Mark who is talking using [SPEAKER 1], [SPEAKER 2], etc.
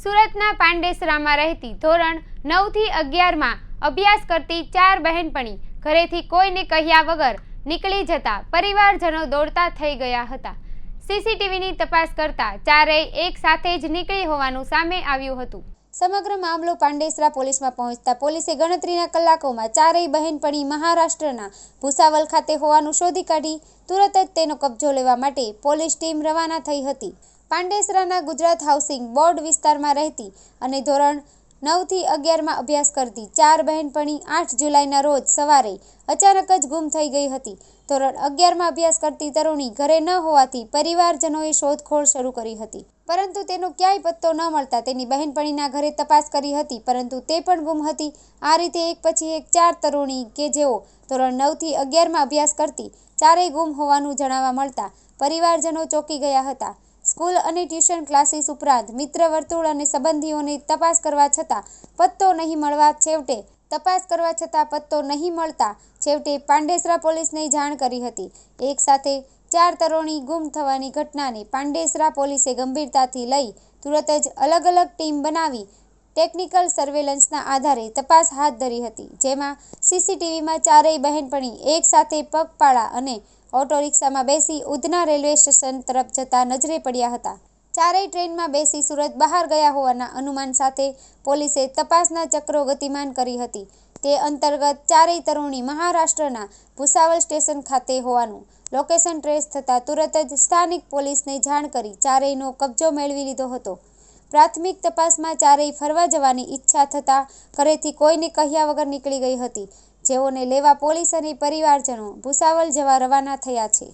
[SPEAKER 1] સુરતના પાંડેસરામાં રહેતી ધોરણ નવથી અગિયારમાં અભ્યાસ કરતી ચાર બહેનપણી ઘરેથી કોઈને કહ્યા વગર નીકળી જતા પરિવારજનો દોડતા થઈ ગયા હતા. સીસીટીવીની તપાસ કરતા ચારેય એક સાથે જ નીકળી હોવાનું સામે આવ્યું હતું. સમગ્ર મામલો પાંડેસરા પોલીસમાં પહોંચતા પોલીસે ગણતરીના કલાકોમાં ચારેય બહેનપણી મહારાષ્ટ્રના ભૂસાવલ ખાતે હોવાનું શોધી કાઢી, તુરત જ તેનો કબજો લેવા માટે પોલીસ ટીમ રવાના થઈ હતી. પાંડેસરાના ગુજરાત હાઉસિંગ બોર્ડ વિસ્તારમાં રહેતી અને ધોરણ નવથી અગિયારમાં અભ્યાસ કરતી ચાર બહેનપણી આઠ જુલાઈના રોજ સવારે અચાનક જ ગુમ થઈ ગઈ હતી. ધોરણ અગિયારમાં અભ્યાસ કરતી તરુણી ઘરે ન હોવાથી પરિવારજનોએ શોધખોળ શરૂ કરી હતી. પરંતુ તેનો ક્યાંય પત્તો ન મળતા તેની બહેનપણીના ઘરે તપાસ કરી હતી, પરંતુ તે પણ ગુમ હતી. આ રીતે એક પછી એક ચાર તરુણી કે જેઓ ધોરણ નવથી અગિયારમાં અભ્યાસ કરતી, ચારેય ગુમ હોવાનું જણાવવા મળતા પરિવારજનો ચોંકી ગયા હતા. સ્કૂલ અને ટ્યુશન ક્લાસીસ ઉપરાંત મિત્ર વર્તુળ અને સંબંધીઓની તપાસ કરવા છતાં પત્તો નહીં મળવા છેવટે તપાસ કરવા છતાં પત્તો નહીં મળતા છેવટે પાંડેસરા પોલીસને જાણ કરી હતી. એક સાથે ચાર તરુણી ગુમ થવાની ઘટનાને પાંડેસરા પોલીસે ગંભીરતાથી લઈ તુરત જ અલગ અલગ ટીમ બનાવી ટેકનિકલ સર્વેલન્સના આધારે તપાસ હાથ ધરી હતી, જેમાં સીસીટીવીમાં ચારેય બહેનપણી એક સાથે પગપાળા અને ઓટો રિક્ષામાં બેસી ઉધના રેલવે સ્ટેશન તરફ જતા નજરે પડ્યા હતા. ચારેય ટ્રેનમાં બેસી સુરત બહાર ગયા હોવાના અનુમાન સાથે પોલીસે તપાસના ચક્રો ગતિમાન કરી હતી. તે અંતર્ગત ચારેય તરુણી મહારાષ્ટ્રના ભૂસાવલ સ્ટેશન ખાતે હોવાનું લોકેશન ટ્રેસ થતાં તુરત જ સ્થાનિક પોલીસને જાણ કરી ચારેયનો કબજો મેળવી લીધો હતો. પ્રાથમિક તપાસમાં ચારેય ફરવા જવાની ઈચ્છા થતાં ઘરેથી કોઈને કહ્યા વગર નીકળી ગઈ હતી. જેઓને લેવા પોલીસ અને પરિવારજનો ભૂસાવલ જવા રવાના થયા છે.